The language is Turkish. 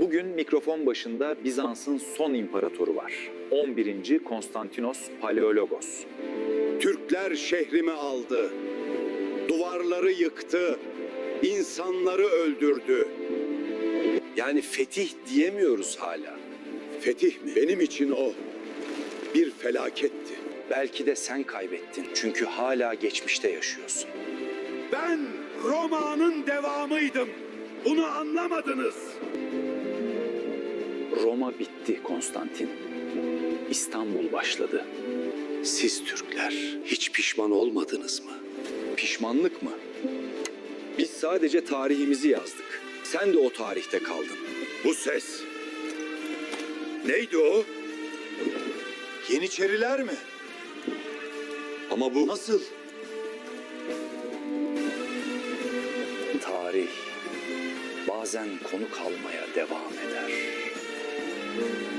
Bugün mikrofon başında Bizans'ın son imparatoru var. 11. Konstantinos Paleologos. Türkler şehrimi aldı. Duvarları yıktı. insanları öldürdü. Yani fetih diyemiyoruz hala. Fetih mi? Benim için o bir felaketti. Belki de sen kaybettin çünkü hala geçmişte yaşıyorsun. Ben Roma'nın devamıydım. Bunu anlamadınız. Roma bitti Konstantin. İstanbul başladı. Siz Türkler hiç pişman olmadınız mı? Pişmanlık mı? Biz sadece tarihimizi yazdık. Sen de o tarihte kaldın. Bu ses. Neydi o? Yeniçeriler mi? Ama bu Nasıl? Tarih bazen konu kalmaya devam eder. thank you